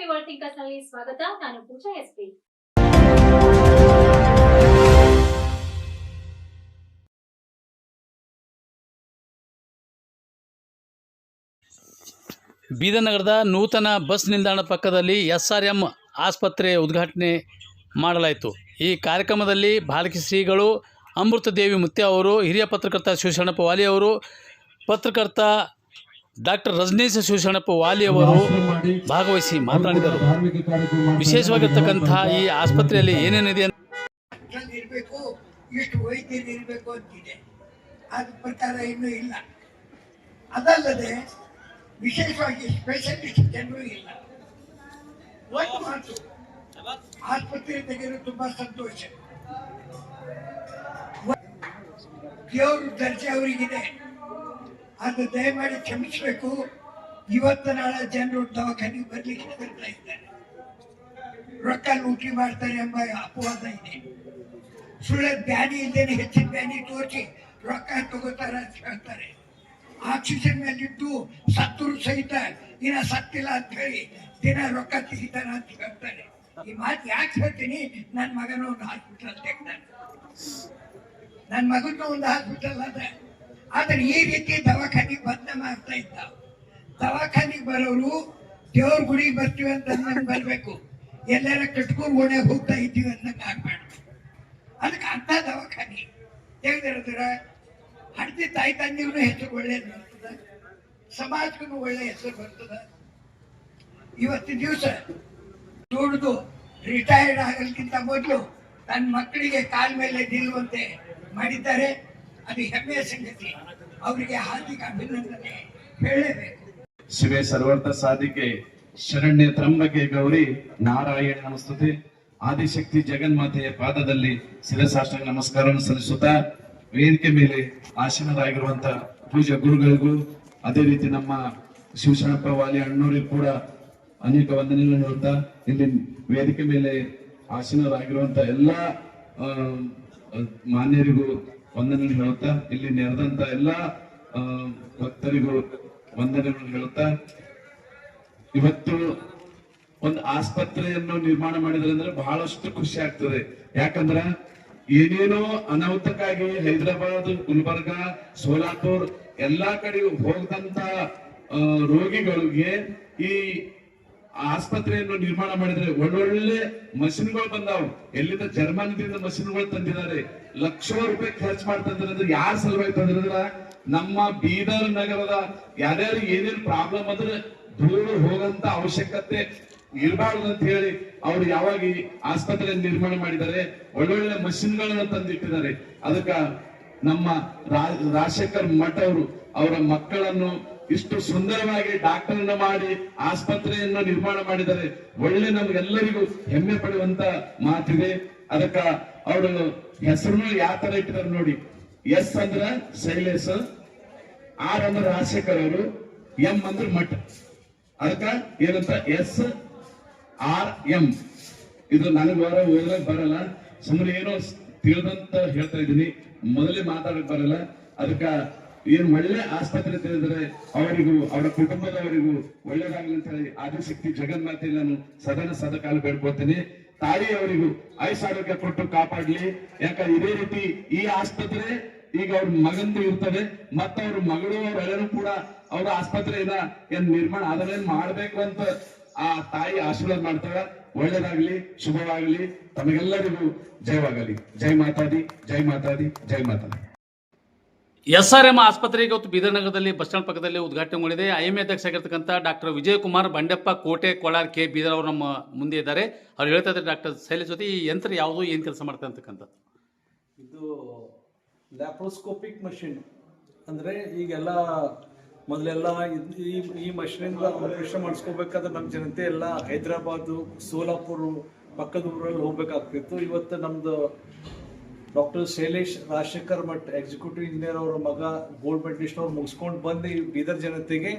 ನಲ್ಲಿ ಸ್ವಾಗತ. ನಾನು ಪೂಜಾ ಎಸ್ಪಿ ಬೀದನಗರದ ನಗರದ ನೂತನ ಬಸ್ ನಿಲ್ದಾಣ ಪಕ್ಕದಲ್ಲಿ ಎಸ್ ಆರ್ ಎಂ ಆಸ್ಪತ್ರೆ ಉದ್ಘಾಟನೆ ಮಾಡಲಾಯಿತು. ಈ ಕಾರ್ಯಕ್ರಮದಲ್ಲಿ ಬಾಲಕಿ ಶ್ರೀಗಳು ಅಮೃತ ದೇವಿ ಮುತ್ಯ ಅವರು, ಹಿರಿಯ ಪತ್ರಕರ್ತ ಶಿವಶರಣಪ್ಪ ವಾಲಿ ಅವರು, ಪತ್ರಕರ್ತ ಡಾಕ್ಟರ್ ರಜನೀಶ್ ಶಿವಶರಣಪ್ಪ ವಾಲಿ ಅವರು ಭಾಗವಹಿಸಿ ಮಾತನಾಡಿದರು. ವಿಶೇಷವಾಗಿರ್ತಕ್ಕಂಥ ಈ ಆಸ್ಪತ್ರೆಯಲ್ಲಿ ಏನೇನಿದೆ ಇರಬೇಕು, ಇಷ್ಟು ವೈದ್ಯರು ಇರಬೇಕು ಅಂತಿದೆ. ಅದ್ರ ಪ್ರಕಾರ ಇನ್ನೂ ಇಲ್ಲ. ಅದಲ್ಲದೆ, ವಿಶೇಷವಾಗಿ ಸ್ಪೆಷಲಿಸ್ಟ್ ಜನರು ಇಲ್ಲ. ಒಂದು ಮಾತು, ಆಸ್ಪತ್ರೆ ತೆಗೆದು ತುಂಬಾ ಸಂತೋಷ. ದೇವರು ದರ್ಜೆ ಅವರಿಗಿದೆ. ಅದು ದಯಮಾಡಿ ಕ್ಷಮಿಸಬೇಕು. ಇವತ್ತು ನಾಳೆ ಜನರು ದವಾಖಾನೆಗೆ ಬರ್ಲಿಕ್ಕೆ ಬರ್ತಾ ಇದ್ದಾರೆ. ರೊಕ್ಕ ಲೂಟಿ ಮಾಡ್ತಾರೆ ಎಂಬ ಅಪವಾದ ಇದೆ. ಸುಳ್ಳ ಬ್ಯಾನಿ ಇದ್ದೇನೆ ಹೆಚ್ಚಿನ ಬ್ಯಾನಿ ತೋರಿಸಿ ರೊಕ್ಕ ತಗೋತಾರೆ ಅಂತ ಹೇಳ್ತಾರೆ. ಆಕ್ಸಿಜನ್ ಮೇಲಿದ್ದು ಸತ್ತರು ಸಹಿತ ದಿನ ಸತ್ತಿಲ್ಲ ಅಂತ ಹೇಳಿ ದಿನ ರೊಕ್ಕ ತೆಗಿತಾರ ಅಂತ ಹೇಳ್ತಾರೆ. ಈ ಮಾತು ಯಾಕೆ ಹೇಳ್ತೀನಿ? ನನ್ನ ಮಗನ ಒಂದು ಹಾಸ್ಪಿಟಲ್ ತೆಗ್ದಾನೆ. ನನ್ನ ಮಗನ ಒಂದು ಹಾಸ್ಪಿಟಲ್ ಅದ ಆದ್ರೆ ಈ ರೀತಿ ದವಾಖಾನಿಗೆ ಬಂದ ಮಾಡ್ತಾ ಇದ್ದ. ದವಾಖಾನಿಗೆ ಬರೋರು, ದೇವ್ರ ಗುಡಿಗೆ ಬರ್ತೀವಿ ಅಂತ ಬರ್ಬೇಕು. ಎಲ್ಲಾರ ಕಟ್ಕೊಂಡು ಓಣ್ಯಾಗ ಹೋಗ್ತಾ ಇದ್ದೀವಿ ಅಂತ ಆಗ್ಬೇಡ ಅದಕ್ಕೆ ಅಂತ ದವಾಖಾನಿ. ಹೇಗಿರೋದ್ರ ಹಡ್ದಿ ತಾಯಿ ತಂದಿಗೂ ಹೆಸರು ಒಳ್ಳೇದು ಬರ್ತದ. ಸಮಾಜಕ್ಕೂ ಒಳ್ಳೆ ಹೆಸರು ಬರ್ತದ. ಇವತ್ತಿನ ದಿವಸ ದುಡ್ದು ರಿಟೈರ್ಡ್ ಆಗಲಿಕ್ಕಿಂತ ಮೊದಲು ತನ್ನ ಮಕ್ಕಳಿಗೆ ಕಾಲ್ ಮೇಲೆ ನಿಲ್ಲುವಂತೆ ಮಾಡಿದ್ದಾರೆ. ಅದು ಹೆಮ್ಮೆಯ ಸಂಗತಿ ಅವರಿಗೆ ಹಾರ್ದಿಕ ಅಭಿನಂದನೆ ಹೇಳಲೇಬೇಕು ಶಿವೆ ಸರ್ವರ್ಥ ಸಾಧಿಕೆ, ಶರಣ್ಯ ತ್ರಂಬಕೆ ಗೌರಿ, ನಾರಾಯಣ ಸ್ತುತಿ ಆದಿಶಕ್ತಿ ಜಗನ್ಮಾತೆಯ ಪಾದದಲ್ಲಿ ಶಿರಸಾಷ್ಟಾಂಗ ನಮಸ್ಕಾರವನ್ನು ಸಲ್ಲಿಸುತ್ತಾ ವೇದಿಕೆ ಮೇಲೆ ಆಸೀನರಾಗಿರುವಂತ ಪೂಜ್ಯ ಗುರುಗಳಿಗೂ, ಅದೇ ರೀತಿ ನಮ್ಮ ಶಿವಶರಣಪ್ಪ ವಾಲಿ ಅಣ್ಣವರಿಗೆ ಕೂಡ ಅನೇಕ ವಂದನೆಗಳನ್ನು ಹೇಳುತ್ತಾ ಇಲ್ಲಿ ವೇದಿಕೆ ಮೇಲೆ ಆಸೀನರಾಗಿರುವಂತ ಎಲ್ಲಾ ಮಾನ್ಯರಿಗೂ ವಂದನೆಗಳನ್ನು ಹೇಳುತ್ತಾ, ಇಲ್ಲಿ ನೆರೆದಂತ ಎಲ್ಲಾ ಭಕ್ತರಿಗೂ ವಂದನೆಗಳು ಹೇಳುತ್ತಾ, ಇವತ್ತು ಒಂದು ಆಸ್ಪತ್ರೆಯನ್ನು ನಿರ್ಮಾಣ ಮಾಡಿದ್ರೆ ಅಂದ್ರೆ ಬಹಳಷ್ಟು ಖುಷಿ ಆಗ್ತದೆ. ಯಾಕಂದ್ರ ಏನೇನೋ ಅನಾಹುತಕ್ಕಾಗಿ ಹೈದರಾಬಾದ್, ಗುಲ್ಬರ್ಗ, ಸೋಲಾಪುರ್ ಎಲ್ಲಾ ಕಡೆಗೂ ಹೋಗದಂತ ರೋಗಿಗಳಿಗೆ ಈ ಆಸ್ಪತ್ರೆಯನ್ನು ನಿರ್ಮಾಣ ಮಾಡಿದ್ರೆ ಒಳ್ಳೊಳ್ಳೆ ಮಷಿನ್ಗಳು ಬಂದಾವ್. ಎಲ್ಲಿಂದ ಜರ್ಮನಿದಿಂದ ಮಷಿನ್ಗಳು ತಂದಿದ್ದಾರೆ. ಲಕ್ಷ ರೂಪಾಯಿ ಖರ್ಚು ಮಾಡ್ತಂದ್ರೆ ಯಾರ ಸಲುವಾಗಿ ತಂದ್ರೆ ನಮ್ಮ ಬೀದರ್ ನಗರದ ಯಾರ್ಯಾರು ಏನೇನು ಪ್ರಾಬ್ಲಮ್ ಅಂದ್ರೆ ದೂರ ಹೋಗಂತ ಅವಶ್ಯಕತೆ ಇರಬಾರ್ದು ಅಂತ ಹೇಳಿ ಅವ್ರು ಯಾವಾಗ ಆಸ್ಪತ್ರೆ ನಿರ್ಮಾಣ ಮಾಡಿದ್ದಾರೆ, ಒಳ್ಳೊಳ್ಳೆ ಮಷಿನ್ಗಳನ್ನ ತಂದಿಟ್ಟಿದ್ದಾರೆ. ಅದಕ್ಕ ನಮ್ಮ ರಾಜಶೇಖರ್ ಮಠ ಅವರು ಅವರ ಮಕ್ಕಳನ್ನು ಇಷ್ಟು ಸುಂದರವಾಗಿ ಡಾಕ್ಟರ್ನ ಮಾಡಿ ಆಸ್ಪತ್ರೆಯನ್ನು ನಿರ್ಮಾಣ ಮಾಡಿದರೆ ಒಳ್ಳೆ ನಮ್ಗೆಲ್ಲರಿಗೂ ಹೆಮ್ಮೆ ಪಡುವಂತ ಮಾತಿದೆ. ಅದಕ್ಕ ಅವರು ಹೆಸರು ಯಾವ ತರ ಇಟ್ಟಿದ್ದಾರೆ ನೋಡಿ. ಎಸ್ ಅಂದ್ರ ಶೈಲೇಶ್, ಆರ್ ಅಂದ್ರ ರಾಜಶೇಖರ್ ಅವರು, ಎಂ ಅಂದ್ರ ಮಠ. ಅದಕ್ಕ ಏನಂತ? S, R, M. ಇದು ನನಗೆ ಬರೋ ಓದಕ್ ಬರಲ್ಲ. ಸುಮ್ಮನೆ ಏನೋ ತಿಳಿದಂತ ಹೇಳ್ತಾ ಇದ್ದೀನಿ. ಮೊದಲೇ ಮಾತಾಡಕ್ ಬರಲ್ಲ. ಅದಕ್ಕ ಏನ್ ಒಳ್ಳೆ ಆಸ್ಪತ್ರೆ ತೆರೆದ್ರೆ ಅವರಿಗೂ, ಅವರ ಕುಟುಂಬದವರಿಗೂ ಒಳ್ಳೇದಾಗಲಿ ಅಂತ ಹೇಳಿ ಆದಿಶಕ್ತಿ ಜಗನ್ಮಾತೆ ನಾನು ಸದನ ಸದಕಾಲ ಬೇಡ್ಕೊತೀನಿ ತಾಯಿ ಅವರಿಗೂ ಆಯುಷ್ ಆರೋಗ್ಯ ಕೊಟ್ಟು ಕಾಪಾಡ್ಲಿ. ಯಾಕಂದ್ರೆ ಇದೇ ರೀತಿ ಈ ಆಸ್ಪತ್ರೆ ಈಗ ಅವ್ರ ಮಗಂದು ಇರ್ತದೆ. ಮತ್ತ ಅವ್ರ ಮಗಳು, ಅವ್ರ ಎಲ್ಲರೂ ಕೂಡ ಅವ್ರ ಆಸ್ಪತ್ರೆಯಿಂದ ಏನ್ ನಿರ್ಮಾಣ ಅದನ್ನೇನ್ ಮಾಡ್ಬೇಕು ಅಂತ ಆ ತಾಯಿ ಆಶೀರ್ವಾದ ಮಾಡ್ತಾಳ. ಒಳ್ಳೇದಾಗ್ಲಿ, ಶುಭವಾಗಲಿ. ತಮಗೆಲ್ಲರಿಗೂ ಜಯವಾಗಲಿ. ಜೈ ಮಾತಾದಿ ಜೈ ಮಾತಾದಿ ಜೈ ಮಾತಾದಿ. ಎಸ್ ಆರ್ ಎಂ ಆಸ್ಪತ್ರೆ ಇವತ್ತು ಬೀದರ್ನಗರದಲ್ಲಿ ಬಸ್ ಸ್ಟ್ಯಾಂಡ್ ಪಕ್ಕದಲ್ಲಿ ಉದ್ಘಾಟನೆಗೊಂಡಿದೆ ಐ ಎಂ ಎ ಅಧ್ಯಕ್ಷ ಆಗಿರ್ತಕ್ಕಂಥ ಡಾಕ್ಟರ್ ವಿಜಯಕುಮಾರ್, ಬಂಡೆಪ್ಪ, ಕೋಟೆ, ಕೋಲಾರ್, ಕೆ. ಬೀದರ್ ಅವರು ನಮ್ಮ ಮುಂದೆ ಇದ್ದಾರೆ. ಅವ್ರು ಹೇಳ್ತಾ ಇದ್ದಾರೆ ಡಾಕ್ಟರ್ ಶೈಲೇಶ್ ಜೊತೆ ಈ ಯಂತ್ರ ಯಾವುದು, ಏನು ಕೆಲಸ ಮಾಡ್ತಾ ಅಂತಕ್ಕಂಥದ್ದು? ಇದು ಲ್ಯಾಪ್ರೋಸ್ಕೋಪಿಕ್ ಮಷಿನ್. ಅಂದರೆ ಈಗೆಲ್ಲ ಮೊದಲೆಲ್ಲ ಈ ಈ ಮಷಿನಿಂದ ಆಪರೇಷನ್ ಮಾಡಿಸ್ಕೋಬೇಕಾದ್ರೆ ನಮ್ಮ ಜನತೆ ಎಲ್ಲ ಹೈದರಾಬಾದು, ಸೋಲಾಪುರ, ಪಕ್ಕದ ಊರಲ್ಲಿ ಹೋಗ್ಬೇಕಾಗ್ತಿತ್ತು. ಇವತ್ತು ನಮ್ದು doctor Shailesh Rajashekhar Bhat executive engineer ಅವರ ಮಗ ಗೋಲ್ಡ್ ಮೆಡಲಿಸ್ಟ್ ಅವ್ರು ಮುಗಿಸ್ಕೊಂಡು ಬಂದು ಬೀದರ್ ಜನತೆಗೆ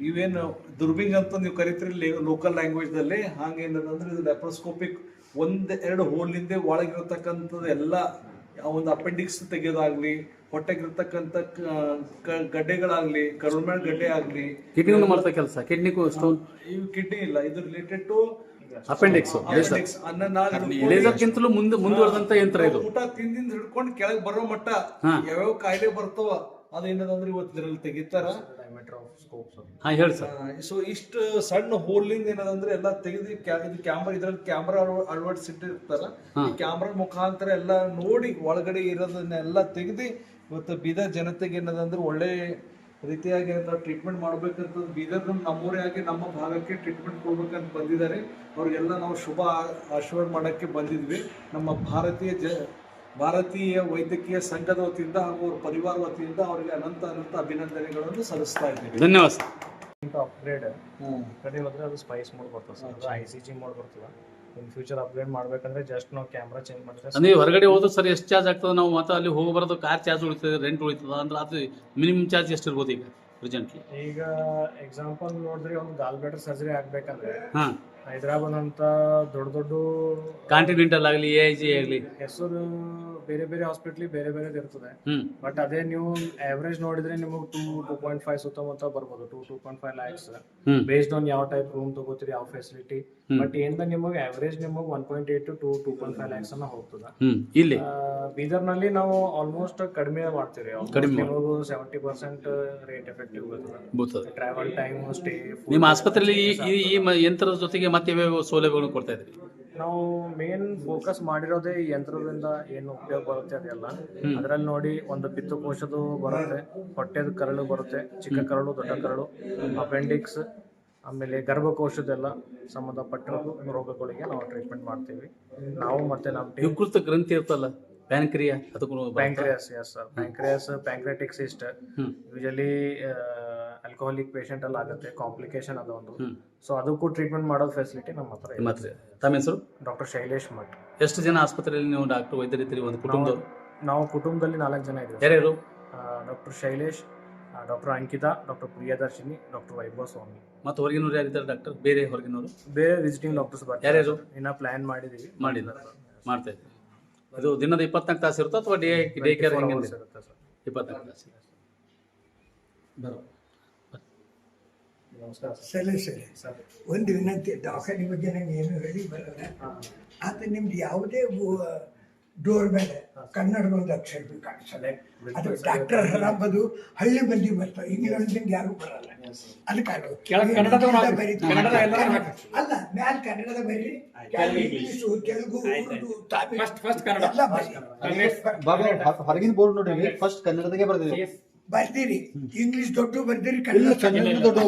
ಇವೇನು ದುರ್ಬಿಂಗ್ ಅಂತ ನೀವು ಕರಿತೀರಿ ಲೋಕಲ್ ಲ್ಯಾಂಗ್ವೇಜ್ದಲ್ಲಿ ಹಾಗೇನಂದ್ರೆ ಇದು ಲೆಪ್ರೋಸ್ಕೋಪಿಕ್ ಒಂದು ಎರಡು ಹೋಲ್ನಿಂದ ಒಳಗಿರತಕ್ಕಂಥದ್ದು ಎಲ್ಲ ಒಂದು ಅಪೆಂಡಿಕ್ಸ್ ತೆಗೆಯೋದಾಗ್ಲಿ ಹೊಟ್ಟೆಗಿರ್ತಕ್ಕಂಥ ಗಡ್ಡೆಗಳಾಗ್ಲಿ ಕರುಳ್ಮೇಳ ಗಡ್ಡೆ ಆಗ್ಲಿ ಕಿಡ್ನಿ ಮಾಡ್ತಾ ಕೆಲಸ ಕಿಡ್ನಿಗೂ ಸ್ಟೋನ್ ಇವು ಕಿಡ್ನಿ ಇಲ್ಲ ಇದು ರಿಲೇಟೆಡ್ ಟು ಅಪೆಂಡಿಕ್ಸ್ ಲೇಸರ್ಗಿಂತಲೂ ಮುಂದೆ ಮುಂದುವರೆದಂತ ಯಂತ್ರ ಇದು. ಊಟ ತಿಂದಿಂದ ಹಿಡ್ಕೊಂಡು ಕೆಳಗೆ ಬರೋ ಮಟ್ಟ. ಯಾವ್ಯಾವ ಕಾಯಿಲೆ ಬರ್ತಾವ ಅದೇನದಂದ್ರೆ ಇವತ್ತು ಸರ್ ಹಾ ಹೇಳಿ ಸರ್ ಸೊ ಇಷ್ಟು ಸಣ್ಣ ಹೋಲ್ಡಿಂಗ್ ಏನದಂದ್ರೆ ಎಲ್ಲ ತೆಗೆದು ಇದು ಕ್ಯಾಮ್ರಾ ಇದ್ರಲ್ಲಿ ಕ್ಯಾಮ್ರಾ ಅಳವಡಿಸಿಟ್ಟಿರ್ತಾರ ಈ ಕ್ಯಾಮ್ರಾ ಮುಖಾಂತರ ಎಲ್ಲ ನೋಡಿ ಒಳಗಡೆ ಇರೋದನ್ನೆಲ್ಲ ತೆಗೆದು ಇವತ್ತು ಬೀದರ್ ಜನತೆಗೆ ಏನದಂದ್ರೆ ಒಳ್ಳೆ ರೀತಿಯಾಗಿ ಟ್ರೀಟ್ಮೆಂಟ್ ಮಾಡ್ಬೇಕಂತ ಬೀದರ್ ನಮ್ಮೂರೇ ಆಗಿ ನಮ್ಮ ಭಾಗಕ್ಕೆ ಟ್ರೀಟ್ಮೆಂಟ್ ಕೊಡ್ಬೇಕಂತ ಬಂದಿದ್ದಾರೆ. ಅವ್ರಿಗೆಲ್ಲ ನಾವು ಶುಭ ಆಶೀರ್ವಾದ ಮಾಡಕ್ಕೆ ಬಂದಿದ್ವಿ. ನಮ್ಮ ಭಾರತೀಯ ಜ ಭಾರತೀಯ ವೈದ್ಯಕೀಯ ಸಂಘದ ವತಿಯಿಂದ ಹಾಗೂ ಅವ್ರ ಪರಿವಾರ ವತಿಯಿಂದ ಅವರಿಗೆ ಅನಂತ ಅನಂತ ಅಭಿನಂದನೆಗಳನ್ನು ಸಲ್ಲಿಸ್ತಾ ಇದ್ದೀವಿ. ಧನ್ಯವಾದ ಸರ್. ಅಪ್ಗ್ರೇಡ್ ಕಡೆ ಹೋದ್ರೆ ಅದು ಸ್ಪೈಸ್ ಮೋಡ್ ಬರ್ತದೆ ಸರ್. ಅದು ಐ ಸಿ ಜಿ ಮೋಡ್ ಬರ್ತದೆ. ಇನ್ ಫ್ಯೂಚರ್ ಅಪ್ಗ್ರೇಡ್ ಮಾಡ್ಬೇಕಂದ್ರೆ ಜಸ್ಟ್ ನಾವು ಕ್ಯಾಮ್ರಾ ಚೇಂಜ್ ಮಾಡಿದ್ರೆ ನೀವು ಹೊರಗಡೆ ಹೋದ್ರೆ ಸರ್ ಎಷ್ಟು ಚಾರ್ಜ್ ಆಗ್ತದೆ? ನಾವು ಮತ್ತೆ ಅಲ್ಲಿ ಹೋಗಿ ಬರೋದು ಕಾರ್ ಚಾರ್ಜ್ ಉಳಿತದೆ ರೆಂಟ್ ಉಳಿತದ ಅಂದ್ರೆ ಅದು ಮಿನಿಮಮ್ ಚಾರ್ಜ್ ಎಷ್ಟು ಇರ್ಬೋದು ಈಗ ಪ್ರೆಸೆಂಟ್ಲಿ ಈಗ ಎಕ್ಸಾಂಪಲ್ ನೋಡಿದ್ರೆ ಒಂದು ಗಾಲ್ ಬ್ಲಾಡರ್ ಸರ್ಜರಿ ಆಗ್ಬೇಕಂದ್ರೆ ಹಾ. ಹೈದರಾಬಾದ್ ಅಂತ ದೊಡ್ಡ ದೊಡ್ಡ ಕಾಂಟಿನೆಂಟಲ್ ಆಗಲಿ ಎ ಐ ಜಿ ಆಗಲಿ. ಹೆಸರು ಬೇರೆ ಬೇರೆ ಹಾಸ್ಪಿಟಲ್ ಬೇರೆ ಬೇರೆ ಇರ್ತದೆ. ಬಟ್ ಅದೇ ನೀವು ಆವರೇಜ್ ನೋಡಿದ್ರೆ ನಿಮಗೆ ಟೂ ಟೂ ಪಾಯಿಂಟ್ ಫೈವ್ ಸುತ್ತಮುತ್ತ ಬರ್ಬೋದು. Two two point five lakhs based on ಯಾವ ಟೈಪ್ ರೂಮ್ ತಗೋತೀರಿ ಯಾವ ಫೆಸಿಲಿಟಿ. ಬಟ್ ಏನ್ ನಿಮಗೆ ಆವರೇಜ್ ನಿಮಗೆ one point eight to two point five lakhs ಅನ್ನ ಹೋಗ್ತದ. ಇಲ್ಲಿ? ಬೀದರ್ ಬೀದರ್ನಲ್ಲಿ ನಾವು ಆಲ್ಮೋಸ್ಟ್ ಕಡಿಮೆ ಮಾಡ್ತೀವಿ. ಕಡಿಮೆ ಸೆವೆಂಟಿ ಪರ್ಸೆಂಟ್ ರೇಟ್ ಎಫೆಕ್ಟಿವ್ ಬರ್ತದೆ ಟ್ರಾವೆಲ್ ಟೈಮ್ ಸ್ಟೇ ನಿಮ್ಮ ಆಸ್ಪತ್ರೆಯಲ್ಲಿ ಈ ಯಂತ್ರದ ಜೊತೆಗೆ ಮತ್ತೆ ಸೌಲಭ್ಯಗಳನ್ನು ಕೊಡ್ತಾ ಇದ್ರಿ? ನಾವು ಮೇನ್ ಫೋಕಸ್ ಮಾಡಿರೋದೇ ಈ ಯಂತ್ರದಿಂದ ಏನು ಉಪಯೋಗ ಬರುತ್ತೆ ಅದೆಲ್ಲ. ಅದರಲ್ಲಿ ನೋಡಿ ಒಂದು ಪಿತ್ತಕೋಶದು ಬರುತ್ತೆ ಹೊಟ್ಟೆದ ಕರಳು ಬರುತ್ತೆ ಚಿಕ್ಕ ಕರಳು ದೊಡ್ಡ ಕರಳು ಅಪೆಂಡಿಕ್ಸ್ ಆಮೇಲೆ ಗರ್ಭಕೋಶದೆಲ್ಲ ಸಂಬಂಧಪಟ್ಟ ರೋಗಗಳಿಗೆ ನಾವು ಟ್ರೀಟ್ಮೆಂಟ್ ಮಾಡ್ತೀವಿ. ನಾವು ಮತ್ತೆ ನಮ್ಮ ಟೀಮ್ ವಿಕೃತ ಗ್ರಂಥಿ ಇರ್ತಲ್ಲ ಪ್ಯಾನ್ಕ್ರಿಯಾ ಅದಕ್ಕೂ pancreas yes sir pancreas pancreatic cyst. Usually alcoholic patient ಅಲ್ಲಿ ಆಗುತ್ತೆ ಕಾಂಪ್ಲಿಕೇಶನ್ ಅದ ಒಂದು. ಹ್ಮ್. ಸೊ ಅದಕ್ಕೂ ಟ್ರೀಟ್ಮೆಂಟ್ ಮಾಡೋದು ಫೆಸಿಲಿಟಿ ನಮ್ಮ ಹತ್ರ ಇದೆ. ತಮ್ಮ ಹೆಸರು? ಡಾಕ್ಟರ್ ಶೈಲೇಶ್ ಮಠ್. ಎಷ್ಟು ಜನ ಆಸ್ಪತ್ರೆಯಲ್ಲಿ ನೀವು ಡಾಕ್ಟರ್ ವೈದ್ಯರಿದ್ದೀರಿ ಒಂದು ಕುಟುಂಬದವರು? ನಾವು ಕುಟುಂಬದಲ್ಲಿ ನಾಲ್ಕು ಜನ ಇದ್ದೀವಿ ಯಾರ್ಯಾರು? Doctor Shailesh doctor Ankita doctor Priyadarshini doctor Vaibhava Swami ಮತ್ತೆ ಹೊರಗಿನವ್ರು ಯಾರಿದ್ದಾರೆ ಡಾಕ್ಟರ್? ಬೇರೆ ಹೊರಗಿನವರು? ಬೇರೆ ವಿಸಿಟಿಂಗ್ ಡಾಕ್ಟರ್ಸ್ ಯಾರ್ಯಾರು? ಇನ್ನ ಪ್ಲಾನ್ ಮಾಡಿದೀವಿ. ಮಾಡಿದ್ದಾರೆ ಮಾಡ್ತಾ ಇದ್ದೀವಿ. ಅದು ದಿನದ ಇಪ್ಪತ್ನಾಲ್ಕು ತಾಸು ಇರುತ್ತಾ ಅಥವಾ ಡೇ ಡೇ ಕೇರ್ ಹೆಂಗೆ ಇರುತ್ತೆ ಸರ್. ಇಪ್ಪತ್ನಾಲ್ಕು ತಾಸು. ಬರೋ. ನಮಸ್ಕಾರ ಸರಿ. ಸರಿ ಸರ್. ಒಂದು ವಿನಂತಿ ದವಾಖಾನೆ ಬಗ್ಗೆ ನಂಗೆ ಏನು ಹೇಳಿ ಬರಲ್ಲ ಆತ ನಿಮ್ದು ಯಾವುದೇ ಡೋರ್ ಮೇಲೆ ಕನ್ನಡದ ಒಂದು ಅಕ್ಷರ ಕಾಣಿಸಲೆ ಅದು ಡಾಕ್ಟರ್ ಹರಾಬದು ಹಳ್ಳಿ ಮಂದಿ ಬರ್ತಾ ಇಂಗ್ಲೆಂಡ್ ಯಾರು ಬರಲ್ಲ. ಅದಕ್ಕೆ ಅಲ್ಲ ಮ್ಯಾಲ ಕನ್ನಡದ ಬರೀ ಇಂಗ್ಲೀಷು ತೆಲುಗು ಹೊರಗಿನ ಬೋರ್ಡ್ ನೋಡಿ. ಫಸ್ಟ್ ಕನ್ನಡದಾಗೆ ಬರ್ದಿದೆ ಬರ್ತೀರಿ ಇಂಗ್ಲಿಷ್ ದೊಡ್ಡ ಬರ್ತೀರಿ ಇಲ್ಲ ಕನ್ನಡ ದೊಡ್ಡ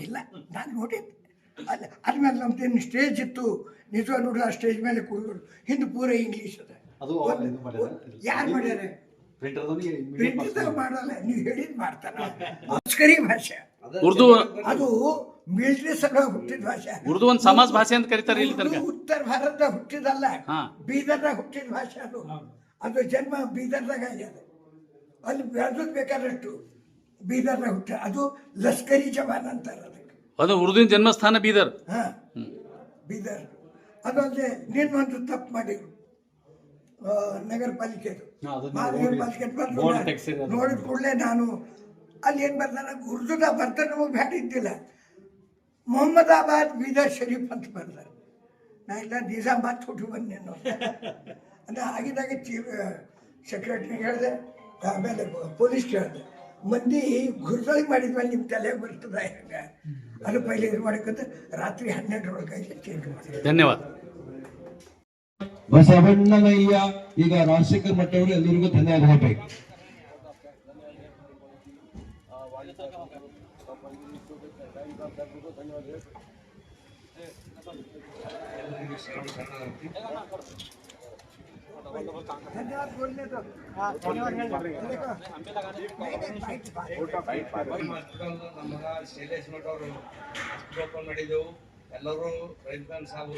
ಇಲ್ಲ ನಾನು ನೋಡಿದ್ದೆ ಅಲ್ಲ ಅದ್ಮೇಲೆ ನಮ್ದೇನು ಸ್ಟೇಜ್ ಇತ್ತು. ನಿಜವಾಗ ನೋಡಿದ್ರೆ ಆ ಸ್ಟೇಜ್ ಮೇಲೆ ಕುಡಿದ್ರು ಹಿಂದೆ ಪೂರ ಇಂಗ್ಲಿಷ್ ಅದ. ಅದು. ಯಾರು ಮಾಡ್ಯಾರೆ? ಪ್ರಿಂಟರ್ ಮಾಡಲ್ಲ ನೀವು ಹೇಳಿದ್ ಮಾಡ್ತಾರ. ಮುಸ್ಕರಿ ಭಾಷೆ. ಉರ್ದು ಅದು ಮಿಲಿಟರಿ ಸಲ ಹುಟ್ಟಿದ ಭಾಷೆ. ಉರ್ದು ಒಂದು ಸಮಾಜ ಭಾಷೆ ಅಂತ ಕರೀತಾರೆ ಇಲ್ಲಿ ತನಕ. ಉತ್ತರ ಭಾರತದಾಗ ಹುಟ್ಟಿದಲ್ಲ. ಹಾ. ಬೀದರ್ದಾಗ ಹುಟ್ಟಿದ ಭಾಷೆ ಅದು. ಅದು ಜನ್ಮ ಬೀದರ್ದಾಗ ಆಗ್ಯದ. ಅಲ್ಲಿ ಬೆಳೆದ್ ಬೇಕಾದಷ್ಟು ಬೀದರ್ದಾಗ ಹುಟ್ಟ ಅದು ಲಷ್ಕರಿ ಜವಾನ್ ಅಂತಾರೆ ಅದಕ್ಕೆ. ಅದು ಉರ್ದುವಿನ ಜನ್ಮಸ್ಥಾನ ಬೀದರ್. ಹಾ. ಬೀದರ್. ಅದಲ್ಲದೆ ನಿನ್ನೊಂದು ತಪ್ಪು ಮಾಡಿದ್ರು. ನಗರ ಪಾಲಿಕೆದು ನಗರ ಪಾಲಿಕೆ. ನೋಡಿದ ಕೂಡಲೇ ನಾನು ಅಲ್ಲಿ ಏನ್ ಬರ್ತಾನ ಉರ್ದುದ ಬರ್ತಾನೆ ನಮಗೆ ಬ್ಯಾಡ ಇದ್ದಿಲ್ಲ. ಮೊಹಮ್ಮದಾಬಾದ್ ಬೀದರ್ ಶರೀಫ್ ಅಂತ ಬರ್ತಾರೆ ನಾ ಇಲ್ಲ ನಿಜಾಮಾಬಾದ್ ಕೊಟ್ಟು ಬಂದೆ ಅಂದ್ರೆ ಆಗಿದಾಗ ಚೀಫ್ ಸೆಕ್ರೆಟ್ರಿಗೆ ಹೇಳಿದೆ ಆಮೇಲೆ ಪೊಲೀಸ್ ಕೇಳಿದೆ ಮಂದಿ ಗುರುದೊಳಗೆ ಮಾಡಿದ್ಮೇಲೆ ನಿಮ್ಮ ತಲೆಗೆ ಬರ್ತದ ಹೆಂಗ? ಅದು ಪೈಲೆ ಇದು ಮಾಡಕ್ಕಂತ ರಾತ್ರಿ ಹನ್ನೆರಡರೊಳಗೆ ಚೇಂಜ್ ಮಾಡಿ ಧನ್ಯವಾದ. ಬಸವಣ್ಣನಯ್ಯ ಈಗ ರಾಜಶೇಖರ್ ಮಟ್ಟವರು ಎಲ್ಲರಿಗೂ ಧನ್ಯವಾದ ಹೇಳಬೇಕು. ಶೈಲೇಶ್ ಮಠ ಅವರು ಮಾಡಿದ್ದೆವು ಎಲ್ಲರೂ ರೈತ ಸಾಹು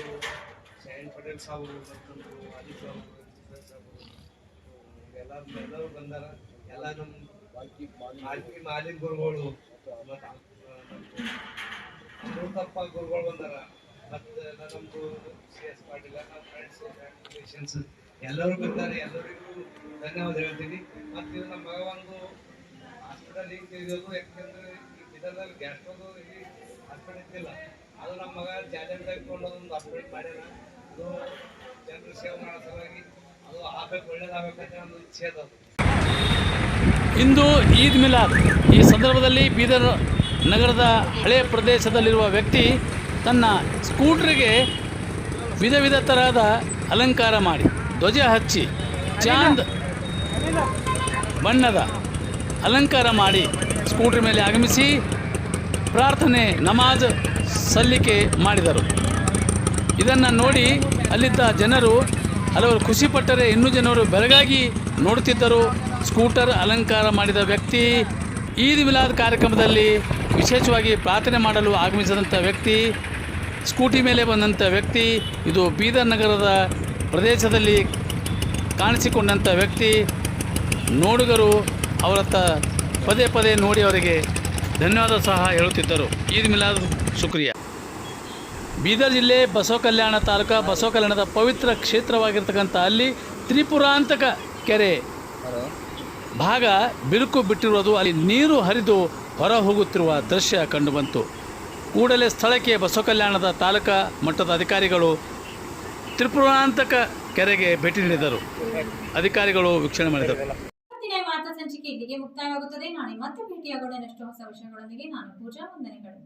ಶೈನ್ ಪಟೇಲ್ ಸಾಬರು ಬಂತು ಆದಿತ್ಯ ಎಲ್ಲಾರು ಎಲ್ಲರೂ ಬಂದಾರ. ಎಲ್ಲ ನಮ್ಮ ಮಾಲಿಕ್ ಮಾಲಿಕ್ ಗುರುಗಳು, ಮತ್ತು ಗುರುಗಳು ಬಂದಾರ. ಮತ್ತು ನಮ್ಮದು ಸಿ ಎಸ್ ಪಾಟೀಲ್ ನಮ್ಮ ಫ್ರೆಂಡ್ಸ್ ರಿಲೇಷನ್ಸ್ ಎಲ್ಲರೂ ಬಂದಾರೆ. ಎಲ್ಲರಿಗೂ ಧನ್ಯವಾದ ಹೇಳ್ತೀನಿ. ಮತ್ತೆ ಇದು ನಮ್ಮ ಮಗ ಒಂದು ಹಾಸ್ಪಿಟಲ್ ಹಿಂಗೆ ತೆಗೆಯೋದು ಯಾಕಂದ್ರೆ ಈ ಗ್ಯಾಸ್ಟ್ರೋದು ಇಲ್ಲಿ, ಹಾಸ್ಪಿಟಲ್ ಇದ್ದಿಲ್ಲ. ಅದು ನಮ್ಮ ಮಗ ಚಾಲೆಂಜ್ ತೆಗೆದುಕೊಂಡು ಒಂದು ಹಾಸ್ಪಿಟಲ್ ಮಾಡ್ಯಾನ ಅದು ಜನರು ಮಾಡೋ ಸಲುವಾಗಿ ಅದು ಒಂದು ಇಚ್ಛೆ ಅದು ಇಂದು ಈದ್ ಮಿಲಾದ್. ಈ ಸಂದರ್ಭದಲ್ಲಿ ಬೀದರ್ ನಗರದ ಹಳೆಯ ಪ್ರದೇಶದಲ್ಲಿರುವ ವ್ಯಕ್ತಿ ತನ್ನ ಸ್ಕೂಟ್ರಿಗೆ ವಿಧ ವಿಧ ತರಹದ ಅಲಂಕಾರ ಮಾಡಿ, ಧ್ವಜ ಹಚ್ಚಿ, ಚಾಂದ್ ಬಣ್ಣದ ಅಲಂಕಾರ ಮಾಡಿ ಸ್ಕೂಟ್ರ್ ಮೇಲೆ ಆಗಮಿಸಿ ಪ್ರಾರ್ಥನೆ, ನಮಾಜ್ ಸಲ್ಲಿಕೆ ಮಾಡಿದರು. ಇದನ್ನು ನೋಡಿ ಅಲ್ಲಿದ್ದ ಜನರು ಹಲವರು ಖುಷಿಪಟ್ಟರೆ ಇನ್ನೂ ಜನರು ಬೆಳಗಾಗಿ ನೋಡುತ್ತಿದ್ದರು. ಸ್ಕೂಟರ್ ಅಲಂಕಾರ ಮಾಡಿದ ವ್ಯಕ್ತಿ, ಈದ್ ಮಿಲಾದ್ ಕಾರ್ಯಕ್ರಮದಲ್ಲಿ ವಿಶೇಷವಾಗಿ ಪ್ರಾರ್ಥನೆ ಮಾಡಲು ಆಗಮಿಸಿದಂಥ ವ್ಯಕ್ತಿ, ಸ್ಕೂಟಿ ಮೇಲೆ ಬಂದಂಥ ವ್ಯಕ್ತಿ, ಇದು ಬೀದರ್ ನಗರದ ಪ್ರದೇಶದಲ್ಲಿ ಕಾಣಿಸಿಕೊಂಡಂಥ ವ್ಯಕ್ತಿ. ನೋಡುಗರು ಅವರತ್ತ ಪದೇ ಪದೇ ನೋಡಿ ಅವರಿಗೆ ಧನ್ಯವಾದ ಸಹ ಹೇಳುತ್ತಿದ್ದರು. ಈದ್ ಮಿಲಾದ್ ಶುಕ್ರಿಯಾ. ಬೀದರ್ ಜಿಲ್ಲೆ ಬಸವ ಕಲ್ಯಾಣ ತಾಲೂಕು ಬಸವ ಕಲ್ಯಾಣದ ಪವಿತ್ರ ಕ್ಷೇತ್ರವಾಗಿರ್ತಕ್ಕಂಥ ಅಲ್ಲಿ ತ್ರಿಪುರಾಂತಕ ಕೆರೆ ಭಾಗ ಬಿರುಕು ಬಿಟ್ಟಿರುವುದು. ಅಲ್ಲಿ ನೀರು ಹರಿದು ಹೊರ ಹೋಗುತ್ತಿರುವ ದೃಶ್ಯ ಕಂಡುಬಂತು. ಕೂಡಲೇ ಸ್ಥಳಕ್ಕೆ ಬಸವ ಕಲ್ಯಾಣದ ತಾಲೂಕಾ ಮಟ್ಟದ ಅಧಿಕಾರಿಗಳು ತ್ರಿಪುರಾಂತಕ ಕೆರೆಗೆ ಭೇಟಿ ನೀಡಿದರು. ಅಧಿಕಾರಿಗಳು ವೀಕ್ಷಣೆ ಮಾಡಿದರು. ಮುಕ್ತಾಯವಾಗುತ್ತದೆ. ನಾಳೆ ಮತ್ತೆ ಭೇಟಿಯಾಗೋಣ. ಹೊಸ ವಿಷಯಗಳೊಂದಿಗೆ ನಾನು ಪೂಜಾ ವಂದನೆಗಳು.